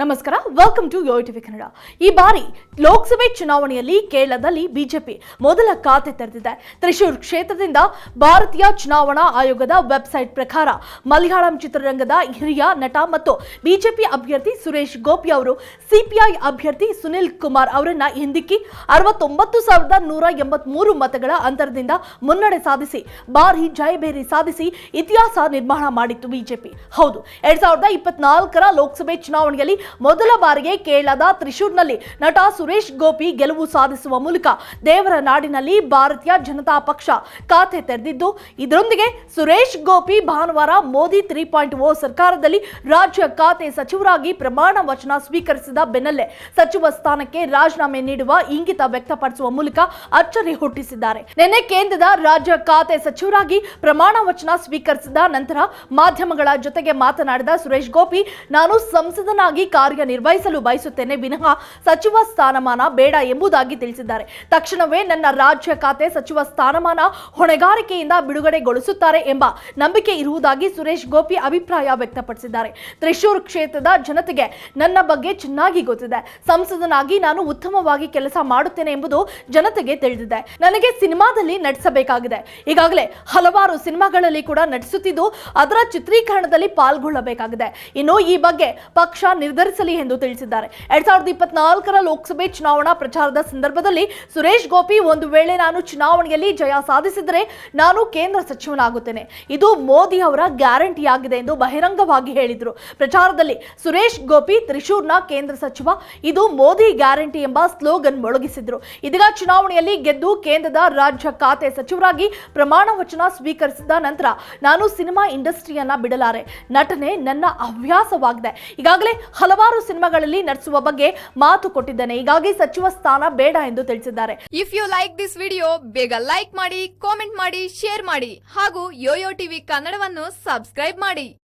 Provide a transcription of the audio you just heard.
ನಮಸ್ಕಾರ welcome to yo TV Kannada ಈ ಬಾರಿ ಲೋಕಸಭೆ ಚುನಾವಣೆಯಲ್ಲಿ ಕೇರಳದಲ್ಲಿ ಬಿಜೆಪಿ ಮೊದಲ ಖಾತೆ ತೆರೆದಿದೆ. ತ್ರಿಶೂರ್ ಕ್ಷೇತ್ರದಿಂದ ಭಾರತೀಯ ಚುನಾವಣಾ ಆಯೋಗದ ವೆಬ್ಸೈಟ್ ಪ್ರಕಾರ ಮಲಯಾಳಂ ಚಿತ್ರರಂಗದ ಹಿರಿಯ ನಟ ಮತ್ತು ಬಿಜೆಪಿ ಅಭ್ಯರ್ಥಿ ಸುರೇಶ್ ಗೋಪಿ ಅವರು, ಸಿಪಿಐ ಅಭ್ಯರ್ಥಿ ಸುನಿಲ್ ಕುಮಾರ್ ಅವರನ್ನ ಹಿಂದಿಕ್ಕಿ ಅರವತ್ತೊಂಬತ್ತು ಸಾವಿರದ ನೂರ ಎಂಬತ್ಮೂರು ಮತಗಳ ಅಂತರದಿಂದ ಮುನ್ನಡೆ ಸಾಧಿಸಿ ಭಾರಿ ಜಯಭೇರಿ ಸಾಧಿಸಿ ಇತಿಹಾಸ ನಿರ್ಮಾಣ ಮಾಡಿತ್ತು ಬಿಜೆಪಿ. ಹೌದು, ಎರಡ್ ಸಾವಿರದ ಇಪ್ಪತ್ನಾಲ್ಕರ ಲೋಕಸಭೆ ಚುನಾವಣೆಯಲ್ಲಿ ಮೊದಲ ಬಾರಿಗೆ ಕೇರಳದ ತ್ರಿಶೂರ್ನಲ್ಲಿ ನಟ ಸುರೇಶ್ ಗೋಪಿ ಗೆಲುವು ಸಾಧಿಸುವ ಮೂಲಕ ದೇವರ ನಾಡಿನಲ್ಲಿ ಭಾರತೀಯ ಜನತಾ ಪಕ್ಷ ಖಾತೆ ತೆರೆದಿದ್ದು, ಇದರೊಂದಿಗೆ ಸುರೇಶ್ ಗೋಪಿ ಭಾನುವಾರ ಮೋದಿ ತ್ರೀ ಪಾಯಿಂಟ್ ಓ ಸರ್ಕಾರದಲ್ಲಿ ರಾಜ್ಯ ಖಾತೆ ಸಚಿವರಾಗಿ ಪ್ರಮಾಣ ವಚನ ಸ್ವೀಕರಿಸಿದ ಬೆನ್ನಲ್ಲೇ ಸಚಿವ ಸ್ಥಾನಕ್ಕೆ ರಾಜೀನಾಮೆ ನೀಡುವ ಇಂಗಿತ ವ್ಯಕ್ತಪಡಿಸುವ ಮೂಲಕ ಅಚ್ಚರಿ ಹುಟ್ಟಿಸಿದ್ದಾರೆ. ನಿನ್ನೆ ಕೇಂದ್ರದ ರಾಜ್ಯ ಖಾತೆ ಸಚಿವರಾಗಿ ಪ್ರಮಾಣ ವಚನ ಸ್ವೀಕರಿಸಿದ ನಂತರ ಮಾಧ್ಯಮಗಳ ಜೊತೆಗೆ ಮಾತನಾಡಿದ ಸುರೇಶ್ ಗೋಪಿ, ನಾನು ಸಂಸದನಾಗಿ ಕಾರ್ಯನಿರ್ವಹಿಸಲು ಬಯಸುತ್ತೇನೆ. ವಿನಃ ಸಚಿವ ಸ್ಥಾನಮಾನ ಬೇಡ ಎಂಬುದಾಗಿ ತಿಳಿಸಿದ್ದಾರೆ. ತಕ್ಷಣವೇ ನನ್ನ ರಾಜ್ಯ ಖಾತೆ ಸಚಿವ ಸ್ಥಾನಮಾನ ಹೊಣೆಗಾರಿಕೆಯಿಂದ ಬಿಡುಗಡೆಗೊಳಿಸುತ್ತಾರೆ ಎಂಬ ನಂಬಿಕೆ ಇರುವುದಾಗಿ ಸುರೇಶ್ ಗೋಪಿ ಅಭಿಪ್ರಾಯ ವ್ಯಕ್ತಪಡಿಸಿದ್ದಾರೆ. ತ್ರಿಶೂರ್ ಕ್ಷೇತ್ರದ ಜನತೆಗೆ ನನ್ನ ಬಗ್ಗೆ ಚೆನ್ನಾಗಿ ಗೊತ್ತಿದೆ. ಸಂಸದನಾಗಿ ನಾನು ಉತ್ತಮವಾಗಿ ಕೆಲಸ ಮಾಡುತ್ತೇನೆ ಎಂಬುದು ಜನತೆಗೆ ತಿಳಿದಿದೆ. ನನಗೆ ಸಿನಿಮಾದಲ್ಲಿ ನಟಿಸಬೇಕಾಗಿದೆ. ಈಗಾಗಲೇ ಹಲವಾರು ಸಿನಿಮಾಗಳಲ್ಲಿ ಕೂಡ ನಟಿಸುತ್ತಿದ್ದು ಅದರ ಚಿತ್ರೀಕರಣದಲ್ಲಿ ಪಾಲ್ಗೊಳ್ಳಬೇಕಾಗಿದೆ. ಇನ್ನು ಈ ಬಗ್ಗೆ ಪಕ್ಷ ನಿರ್ಧರಿಸಲಿ ಎಂದು ತಿಳಿಸಿದ್ದಾರೆ. ಎರಡ್ ಸಾವಿರದ ಇಪ್ಪತ್ನಾಲ್ಕರ ಲೋಕಸಭೆ ಚುನಾವಣಾ ಪ್ರಚಾರದ ಸಂದರ್ಭದಲ್ಲಿ ಸುರೇಶ್ ಗೋಪಿ, ಒಂದು ವೇಳೆ ನಾನು ಚುನಾವಣೆಯಲ್ಲಿ ಜಯ ಸಾಧಿಸಿದರೆ ನಾನು ಕೇಂದ್ರ ಸಚಿವನಾಗುತ್ತೇನೆ. ಇದು ಮೋದಿ ಅವರ ಗ್ಯಾರಂಟಿ ಆಗಿದೆ ಎಂದು ಬಹಿರಂಗವಾಗಿ ಹೇಳಿದರು. ಪ್ರಚಾರದಲ್ಲಿ ಸುರೇಶ್ ಗೋಪಿ, ತ್ರಿಶೂರ್ನ ಕೇಂದ್ರ ಸಚಿವ, ಇದು ಮೋದಿ ಗ್ಯಾರಂಟಿ ಎಂಬ ಸ್ಲೋಗನ್ ಮೊಳಗಿಸಿದ್ರು. ಇದೀಗ ಚುನಾವಣೆಯಲ್ಲಿ ಗೆದ್ದು ಕೇಂದ್ರದ ರಾಜ್ಯ ಖಾತೆ ಸಚಿವರಾಗಿ ಪ್ರಮಾಣ ವಚನ ಸ್ವೀಕರಿಸಿದ ನಂತರ ನಾನು ಸಿನಿಮಾ ಇಂಡಸ್ಟ್ರಿಯನ್ನ ಬಿಡಲಾರೆ. ನಟನೆ ನನ್ನ ಹವ್ಯಾಸವಾಗಿದೆ. ಈಗಾಗಲೇ ಹಲವಾರು ಸಿನಿಮಾಗಳಲ್ಲಿ ನಟಿಸುವ ಬಗ್ಗೆ ಮಾತು ಕೊಟ್ಟಿದ್ದಾನೆ. ಹೀಗಾಗಿ ಸಚಿವ ಸ್ಥಾನ ಬೇಡ ಎಂದು ತಿಳಿಸಿದ್ದಾರೆ. If you like this video ಬೇಗ ಲೈಕ್ ಮಾಡಿ ಕಾಮೆಂಟ್ ಮಾಡಿ ಶೇರ್ ಮಾಡಿ ಹಾಗೂ ಯೋಯೋ ಟಿವಿ ಕನ್ನಡವನ್ನು ಸಬ್ಸ್ಕ್ರೈಬ್ ಮಾಡಿ.